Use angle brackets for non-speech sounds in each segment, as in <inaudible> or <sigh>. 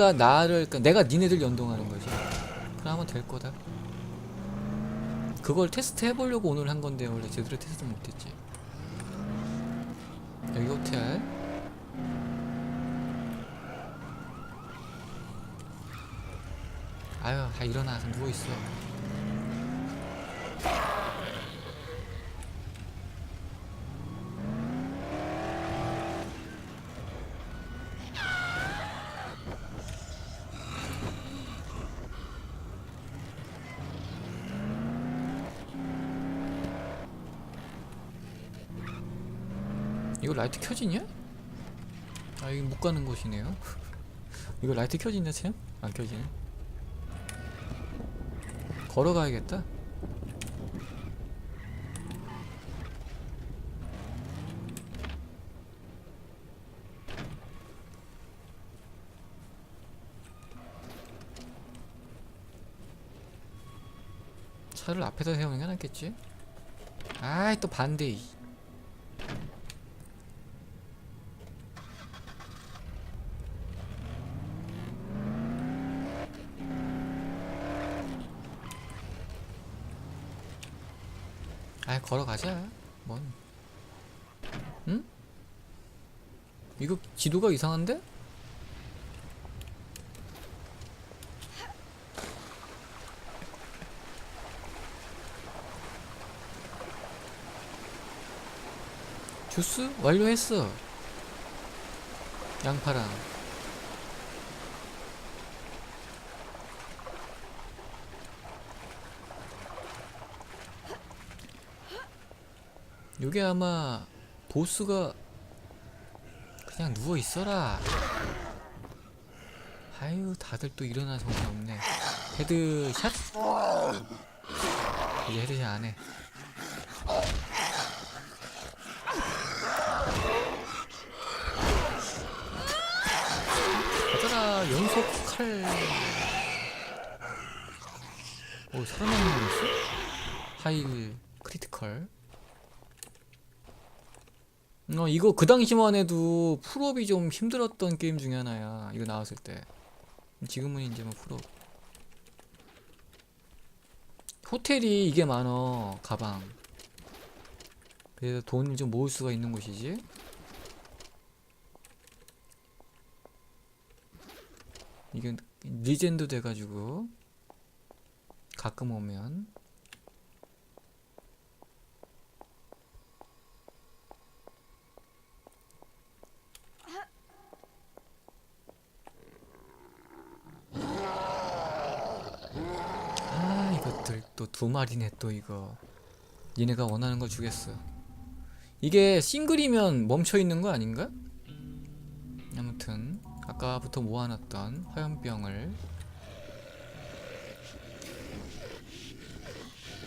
니네가 나를 그러니까 내가 니네들 연동하는 거지. 그러면 될 거다. 그걸 테스트 해보려고 오늘 한 건데 원래 제대로 테스트 못했지. 여기 호텔. 아유 다 일어나서 누워 있어 라이트 켜지냐? 아 여기 못 가는 곳이네요 <laughs> 이거 라이트 켜지냐 쌤? 안 켜지네 걸어가야겠다 차를 앞에다 세우는 게 낫겠지? 아이 또 반대 걸어가자 뭔 응? 이거 지도가 이상한데? 주스 완료했어 양파랑 요게 아마 보스가 그냥 누워 있어라. 아유 다들 또 일어나 정신 없네. 헤드샷? 이제 헤드샷 안 해. 가자라 연속 칼. 오 살아남는 거 있어? 하일 크리티컬. 어 이거 그 당시만 해도 풀업이 좀 힘들었던 게임 중에 하나야 이거 나왔을 때. 지금은 이제 뭐 풀업. 호텔이 이게 많어 가방. 그래서 돈을 좀 모을 수가 있는 곳이지. 이게 리젠드 돼가지고 가끔 오면 아 이것들 또 두 마리네 또 이거 니네가 원하는 거 주겠어 이게 싱글이면 멈춰 있는 거 아닌가? 아무튼 아까부터 모아놨던 화염병을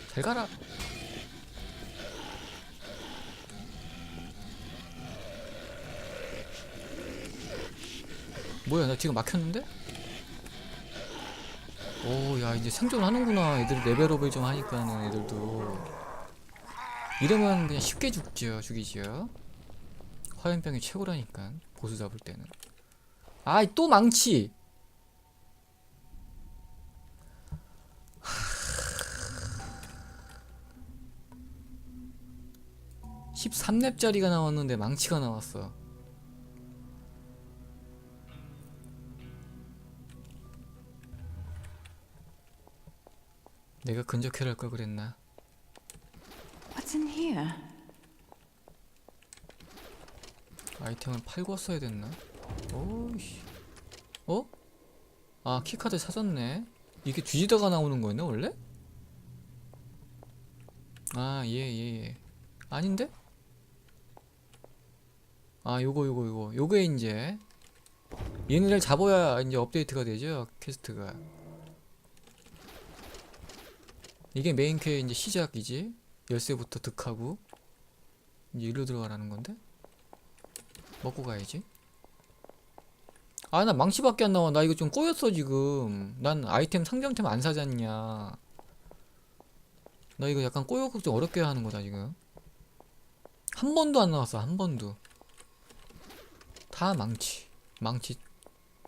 잘 가라 뭐야 나 지금 막혔는데? 오, 야, 이제 생존하는구나. 애들 레벨업을 좀 하니까는 애들도. 이러면 그냥 쉽게 죽죠, 죽이죠. 화염병이 최고라니까, 보스 잡을 때는. 아이, 또 망치! 하... 13렙짜리가 나왔는데 망치가 나왔어. 내가 근접해를 할걸 그랬나? What's in here? 아이템을 팔고 써야 됐나? 오이씨. 어? 아, 키카드 찾았네. 이게 뒤지다가 나오는 거였네, 원래? 아, 예, 예, 예. 아닌데? 아, 요거, 요거, 요거. 요게 이제. 얘네를 잡아야 이제 업데이트가 되죠, 퀘스트가. 이게 메인 퀘 이제 시작이지. 열쇠부터 득하고. 이제 일로 들어가라는 건데? 먹고 가야지. 아, 나 망치밖에 안 나와. 나 이거 좀 꼬였어, 지금. 난 아이템 상점템 안 사잖냐. 나 이거 약간 꼬여서 좀 어렵게 하는 거다, 지금. 한 번도 안 나왔어, 한 번도. 다 망치. 망치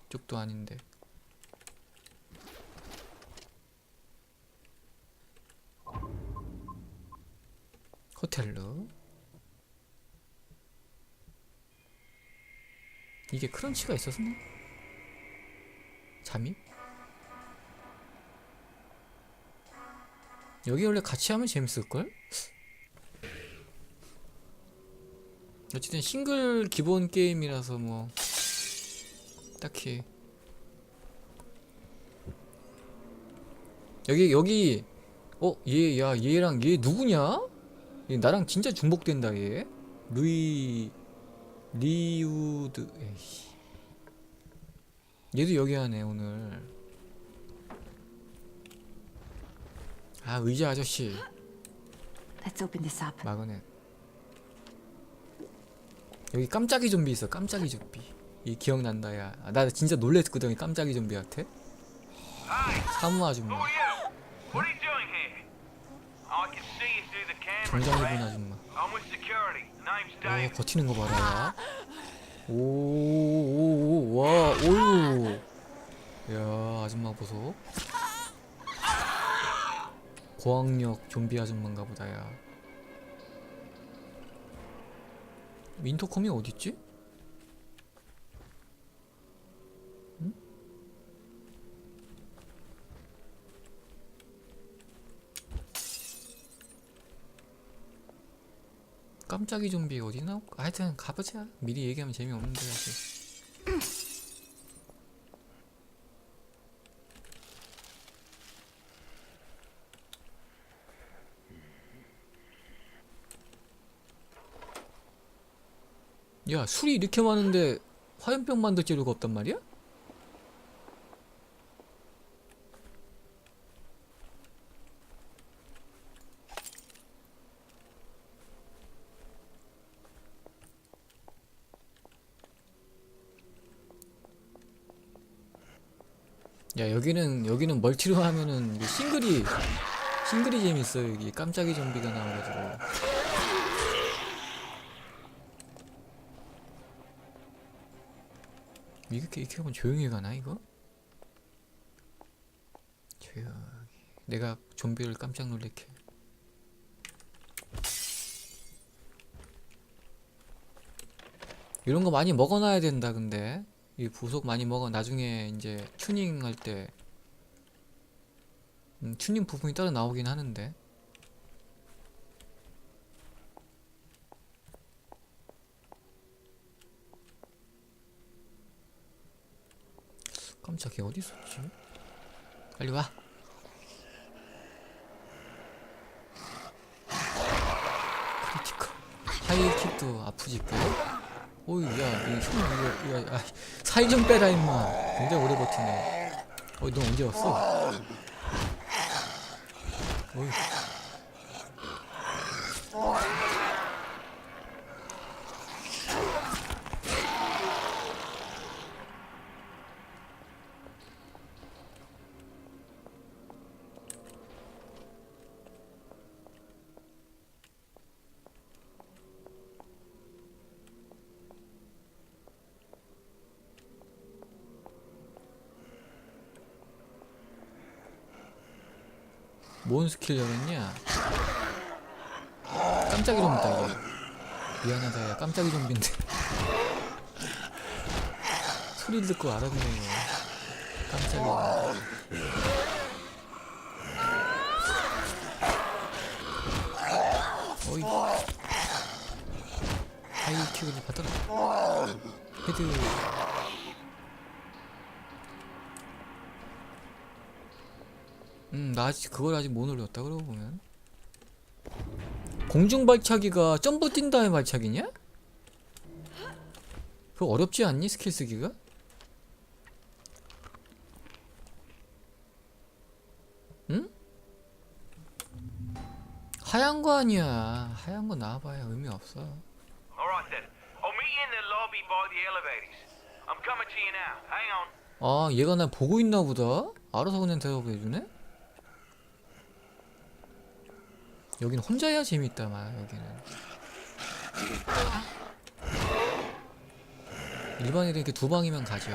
쪽도 아닌데. 호텔로 이게 크런치가 있었나? 잠입? 여기 원래 같이 하면 재밌을걸? 어쨌든 싱글 기본 게임이라서 뭐 딱히 여기 여기 어 얘 야 얘랑 얘 누구냐? 얘 나랑 진짜 중복된다 얘. 루이 리우드 에이씨. 얘도 여기 하네 오늘. 아 의자 아저씨. Let's open this up. 마그넷 여기 깜짝이 좀비 있어 깜짝이 좀비. 이 기억난다 야나 진짜 놀랬거든 이 깜짝이 좀비한테. 사무 아줌마 Who 정장 입은. 아줌마 오. 버티는 거 봐라 오오오와 오유 야 아줌마 보소 고학력 좀비 아줌마인가 보다 야 인터컴이 어딨지? 깜짝이 좀비 어디 나올까? 하여튼 가보자. 미리 얘기하면 재미없는데 사실. 야 술이 이렇게 많은데 화염병 만들 재료가 없단 말이야? 야 여기는 여기는 멀티로 하면은 싱글이 싱글이 재밌어 여기 깜짝이 좀비가 나와가지고. 이렇게 이렇게 하면 조용히 가나 이거? 조용히. 내가 좀비를 깜짝 놀래켜. 이런 거 많이 먹어놔야 된다 근데 이 부속 많이 먹어 나중에 이제 튜닝 할때 음, 튜닝 부품이 따로 나오긴 하는데 깜짝이야 어디 있었지? 빨리 와. 크리티컬 하이킥도 아프지 그. 오이 야이형 이거 이거 아, 살좀 빼라 임마. 굉장히 오래 버티네. 어이 너 언제 왔어? 어이. 뭔 스킬 열었냐? 깜짝이 좀비다 이게. 미안하다 야 깜짝이 좀비인데. 소리 듣고 알았네요. 깜짝이 어이. 하이킥을 받더라 헤드 음, 나 아직 그걸 아직 못 올렸다 그러고 보면 공중 발차기가 점프 뛴 다음에 발차기냐? 그거 어렵지 않니 스킬 쓰기가? 응? 하얀 거 아니야 하얀 거 나와봐야 의미 없어. 아 얘가 날 보고 있나 보다 알아서 그냥 대답해주네 여긴 혼자 해야 재밌다 마 여기는. 일반인은 이렇게 두 방이면 가죠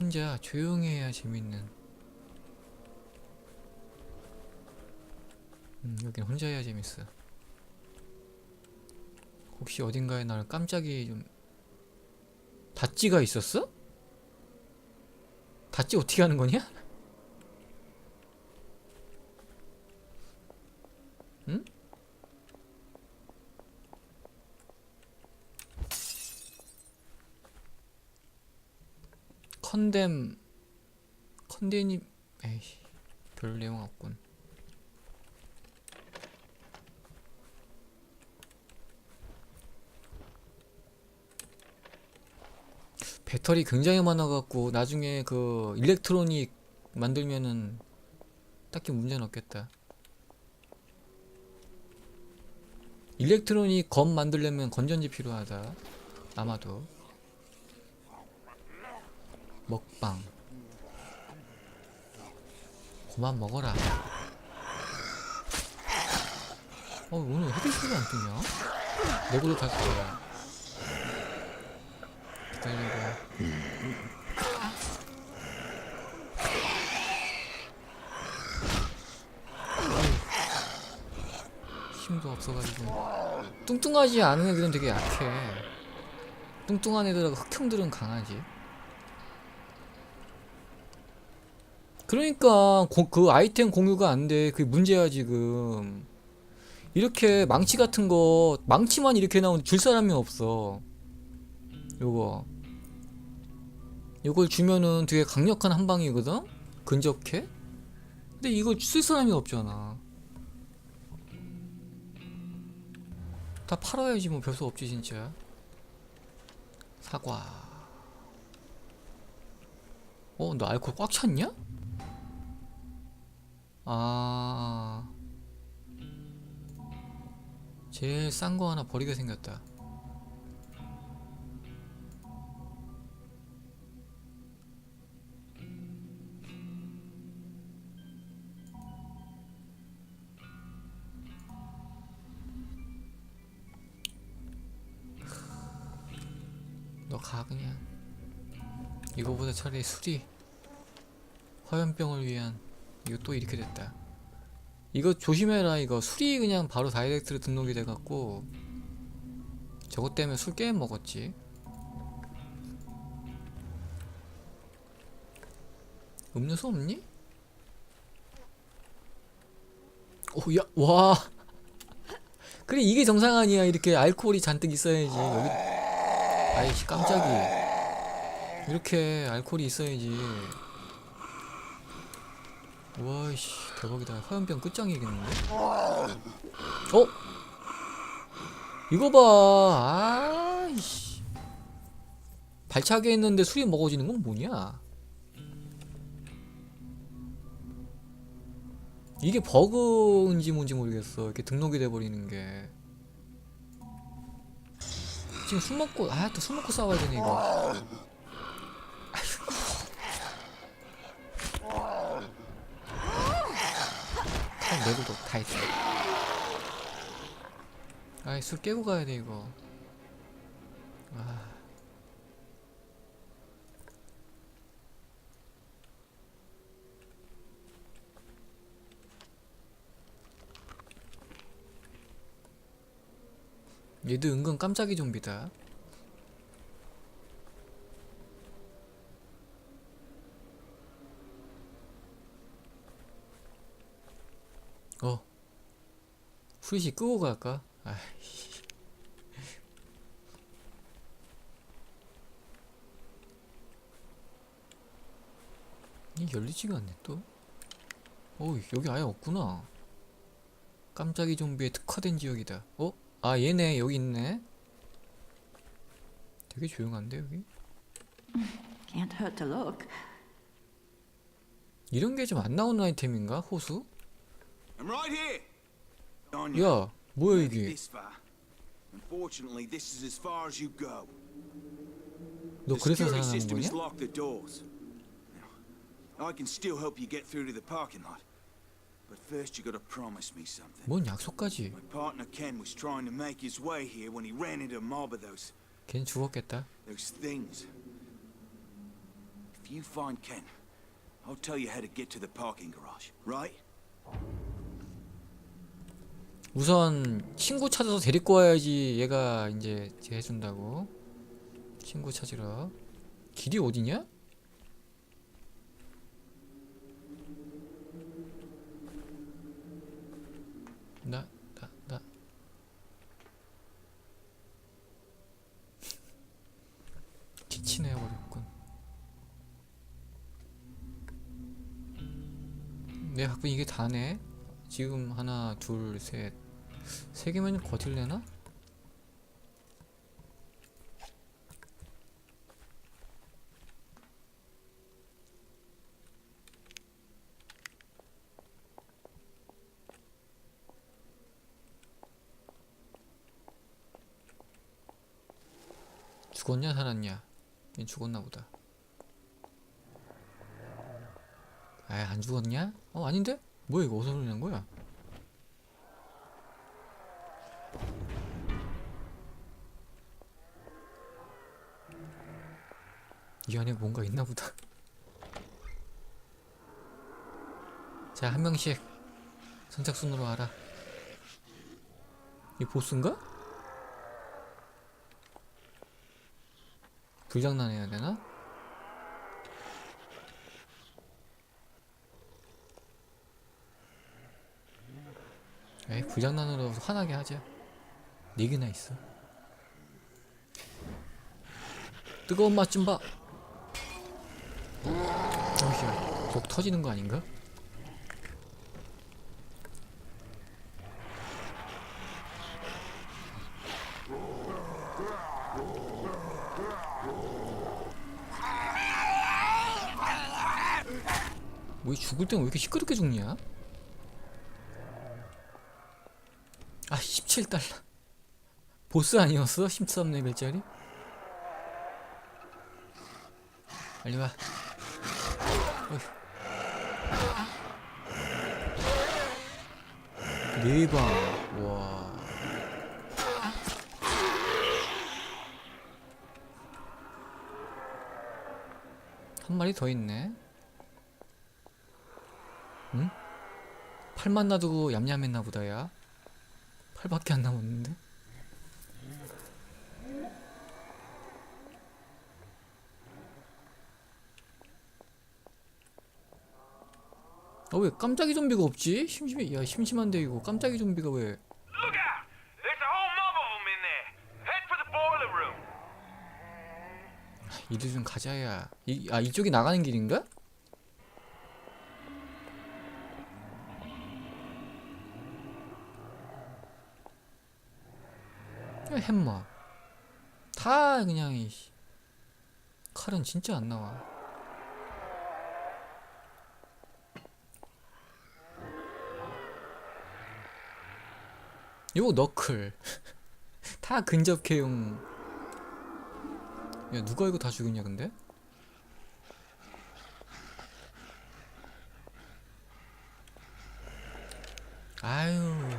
혼자 조용히 해야 재밌는. 음, 여긴 혼자 해야 재밌어. 혹시 어딘가에 나를 깜짝이 좀 닷지가 있었어? 닷지 어떻게 하는 거냐? 컨뎀 컨데님 에이씨 별 내용 없군. 배터리 굉장히 많아갖고 나중에 그 일렉트로닉 만들면은 딱히 문제는 없겠다. 일렉트로닉 검 만들려면 건전지 필요하다. 아마도 먹방. 그만 먹어라. 어 오늘 헤드셋이 안 뜨냐? 내구도 탈 거야. 기다려봐 힘도 없어가지고. 뚱뚱하지 않은 애들은 되게 약해. 뚱뚱한 애들하고 흑형들은 강하지 그러니까 고- 그 아이템 공유가 안 돼. 그게 문제야 지금. 이렇게 망치 같은 거 망치만 이렇게 나오는데 줄 사람이 없어. 요거. 요걸 주면은 되게 강력한 한 방이거든. 근접해. 근데 이거 쓸 사람이 없잖아. 다 팔아야지 뭐 별수 없지 진짜. 사과. 어, 너 알코올 꽉 찼냐? 아. 제일 싼 거 하나 버리게 생겼다. 너 가 그냥. 이거보다 차라리 술이 화염병을 위한 이거 또 이렇게 됐다. 이거 조심해라 이거 술이 그냥 바로 다이렉트로 등록이 돼갖고 저것 때문에 술 게임 먹었지. 음료수 없니? 오, 야, 와. <laughs> 그래, 이게 정상 아니야. 이렇게 알코올이 잔뜩 있어야지. 여기, 아이씨, 깜짝이. 이렇게 알코올이 있어야지. 와이씨 대박이다. 화염병 끝장이겠는데? 어? 이거 봐. 아이씨. 발차기 했는데 술이 먹어지는 건 뭐냐? 이게 버그인지 뭔지 모르겠어. 이렇게 등록이 돼버리는 게. 지금 술 먹고 아 또 술 먹고 싸워야 되네 이거 칼 내구도 다 있어. 아이 술 깨고 가야 돼 이거. 아. 얘도 은근 깜짝이 좀비다. 어. 후리시 끄고 갈까? 아이씨. 이 열리지가 않네 또. 어 여기 아예 없구나. 깜짝이 좀비에 특화된 지역이다. 어? 아 얘네 여기 있네. 되게 조용한데 여기? Can't hurt to look. 이런 게 좀 안 나오는 아이템인가? 호수? I'm right here. On you. 야 뭐야 Made it 이게? This far. Unfortunately, this is as far as you go. 너 the 그래서 security 살아남은 system 거냐? has locked the doors. Now, I can still help you get through to the parking lot. But first, you gotta promise me something. 뭔 약속까지? My partner Ken was trying to make his way here when he ran into a mob of those 걘 죽었겠다. those things. If After you find Ken, I'll tell you how to get to the parking garage, right? 우선 친구 찾아서 데리고 와야지 얘가 이제 제 해준다고 친구 찾으러 길이 어디냐? 나, 나, 나. <laughs> 기치네 어렵군. 내 가끔 이게 다네. 지금 하나, 둘, 셋, 세 개면 버틸래나? 죽었냐 살았냐? 얘 죽었나 보다. 아, 안 죽었냐? 어, 아닌데? 뭐야 이거 어디서 소리 난 거야? 이 안에 뭔가 있나 보다. <laughs> 자, 한 명씩 선착순으로 와라. 이 보스인가? 불장난 해야 되나? 에이, 불장난으로 화나게 하자. 네 개나 있어. 뜨거운 맛 좀 봐. 잠시만, 목 터지는 거 아닌가? 뭐 죽을 땐 왜 이렇게 시끄럽게 죽냐? 아 17달러 보스 아니었어? 13레벨짜리? 빨리 와. 네방 와 한 마리 더 있네 응? 팔만 놔두고 얌얌했나 보다 야 팔밖에 안 남았는데? 아 왜 깜짝이 좀비가 없지? 심심해 야 심심한데 이거 깜짝이 좀비가 왜. 이리 좀 가자야 이, 아 이쪽이 나가는 길인가? 야, 햄머 다 그냥 이 씨. 칼은 진짜 안 나와 요 너클 <laughs> 다 근접해용 야 누가 이거 다 죽였냐 근데? 아유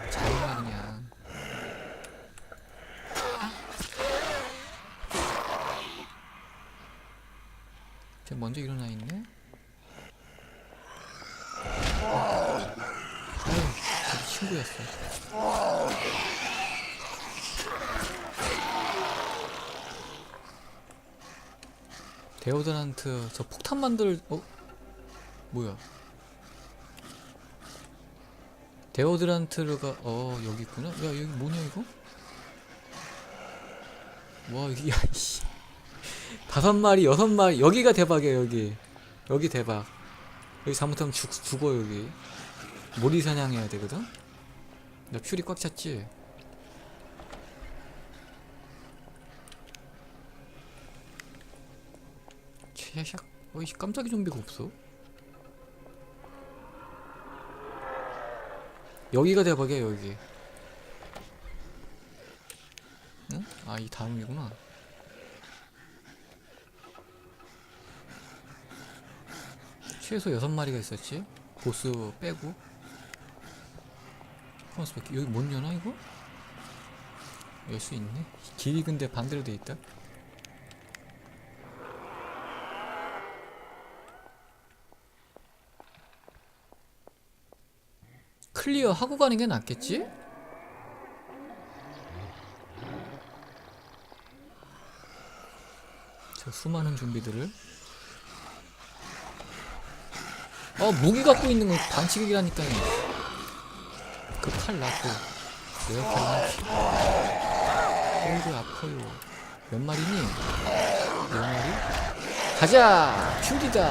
잘했네 그냥 쟤 먼저 일어나 있네? 아유 친구였어. 데오드란트 저 폭탄 만들 어? 뭐야? 데오드란트가 어 여기 있구나? 야 여기 뭐냐 이거? 와 여기 야이씨 다섯 마리 여섯 마리 여기가 대박이야 여기. 여기 대박. 여기 잘못하면 죽, 죽어 여기. 모리 사냥해야 되거든? 나 퓨리 꽉 찼지? 최샥 어이 깜짝이 좀비가 없어? 여기가 대박이야 여기. 응? 아 이 다음이구나 최소 6마리가 있었지? 보스 빼고? 컴스백 여기 못 여나 이거? 열 수 있네. 길이 근데 반대로 돼 있다. 클리어 하고 가는 게 낫겠지? 저 수많은 준비들을. 어 무기 갖고 있는 건 반칙이라니까요 그 칼 놔둬 내가 칼 어이구 아파요 몇 마리니? 몇 마리? 가자! 퓨리다! 야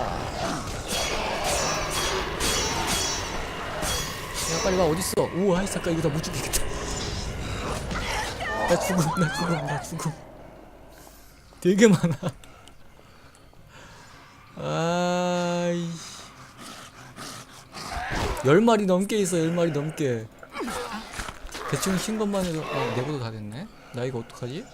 빨리 와 어딨어 이 잠깐 이거 다 못 죽이겠다 나 죽음 나 죽음 나 죽음 되게 많아 10마리 넘게 있어 10마리 넘게. 대충 신 것만 해도 어, 네 아 내고도 다 됐네. 나 이거 어떡하지?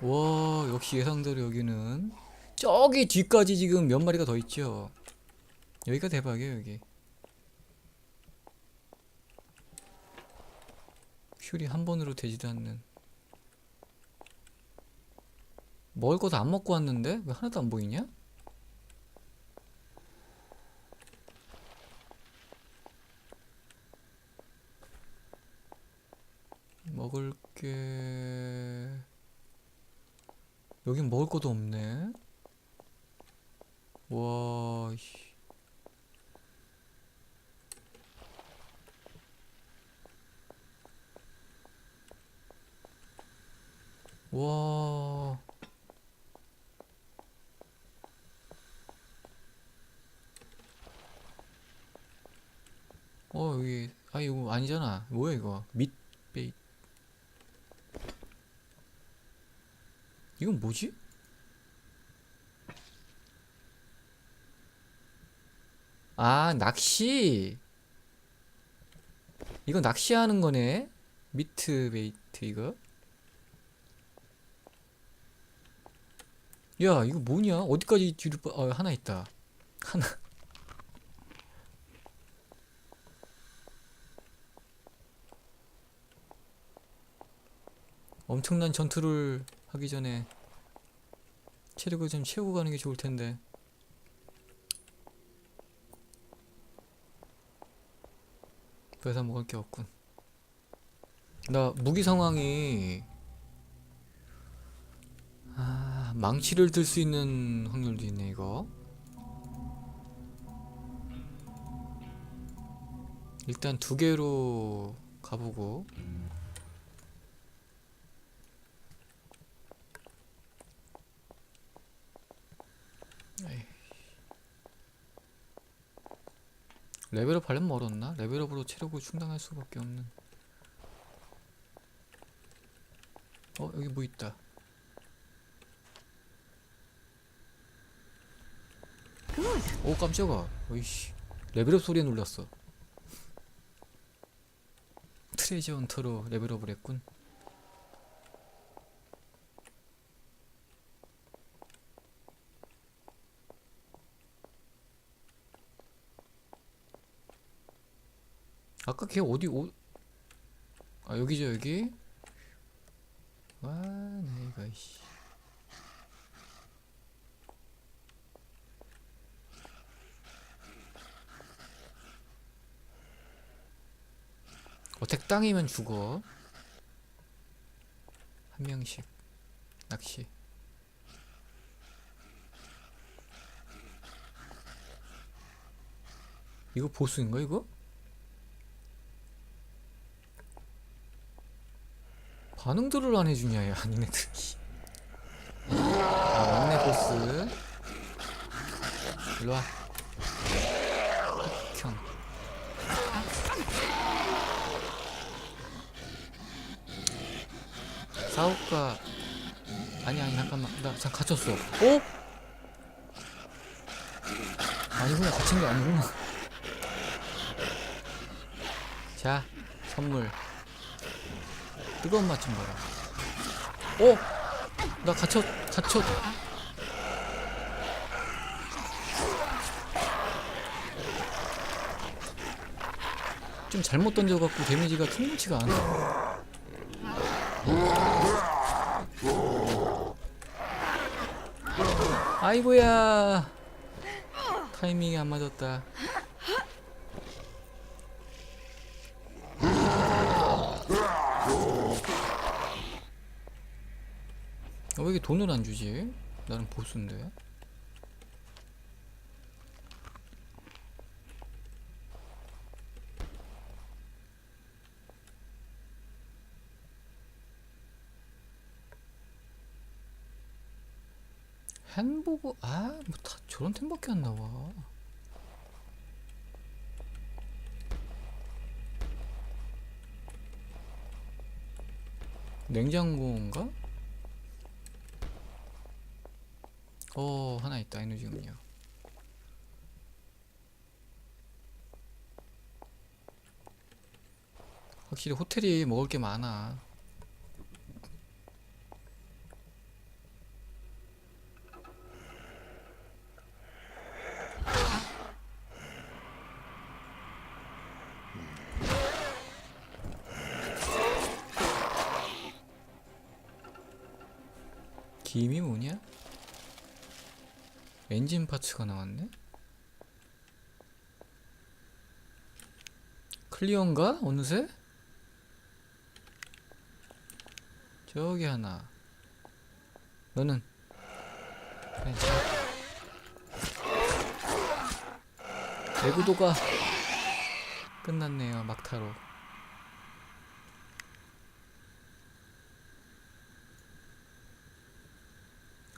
와 역시 예상대로 여기는. 저기 뒤까지 지금 몇 마리가 더 있죠? 여기가 대박이에요 여기. 퓨리 한 번으로 되지도 않는 먹을 것도 안 먹고 왔는데 왜 하나도 안 보이냐? 먹을 게 여긴 먹을 것도 없네. 와, 씨. 와. 어, 여기, 아, 이거 아니잖아. 뭐야, 이거? 밑베이. 이건 뭐지? 아, 낚시. 이거 낚시하는 거네. 미트 베이트 이거. 야, 이거 뭐냐? 어디까지 뒤로 빠... 어, 하나 있다. 하나. 엄청난 전투를 하기 전에 체력을 좀 채우고 가는 게 좋을 텐데. 더 이상 먹을 게 없군. 나 무기 상황이 망치를 들 수 있는 확률도 있네 이거. 일단 두 개로 가보고. 레벨업 하려면 멀었나? 레벨업으로 체력을 충당할 수밖에 없는 어 여기 뭐 있다 오 깜짝아. 어이씨. 레벨업 소리에 놀랐어. 트레저 헌터로 레벨업을 했군. 아까 걔 어디 오... 아 여기죠 여기? 와 내가 씨 어택 땅이면 죽어. 한 명씩 낚시. 이거 보스인가 이거? 반응들을 안 해주냐 야 니네들이 아 막내 보스. 일로와 사업가 아니 아니 잠깐만. 나 잠깐 갇혔어. 어? 아니구나 갇힌 게 아니구나. 자 선물. 뜨거운 맛 좀 봐라. 어? 나 갇혔 갇혔 좀 잘못 던져갖고 데미지가 통치가 않아 아이고야. 타이밍이 안 맞았다. 어, 왜 이게 돈을 안 주지? 나는 보스인데 햄버거 아뭐 다 저런 템밖에 안 나와. 냉장고인가? 어 하나 있다 에너지 음료. 확실히 호텔이 먹을 게 많아 김이 뭐냐? 엔진 파츠가 나왔네? 클리어인가? 어느새? 저기 하나 너는 내구도가 끝났네요 막타로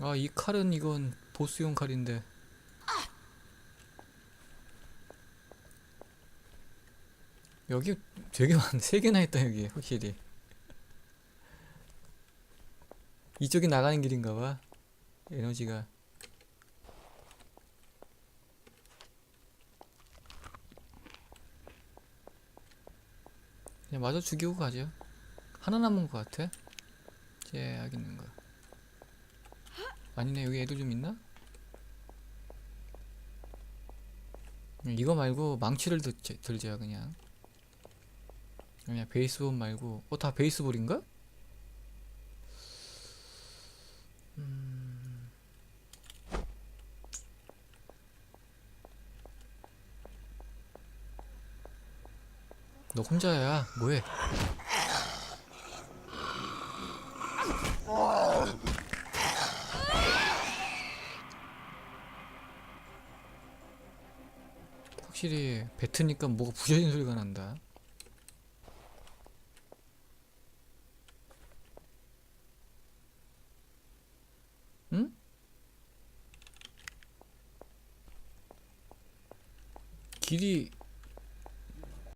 아 이 칼은 이건 보스용 칼인데. 여기 되게 많네 세 개나 있다 여기 확실히. 이쪽이 나가는 길인가 봐 에너지가. 그냥 마저 죽이고 가죠. 하나 남은 것 같아? 있는 거. 아니네 여기 애들 좀 있나? 이거 말고 망치를 들자, 들자 그냥 그냥 베이스볼 말고 어 다 베이스볼인가? 음. 너 혼자야 뭐해 확실히 뱉으니까 뭐가 부셔진 소리가 난다. 응? 길이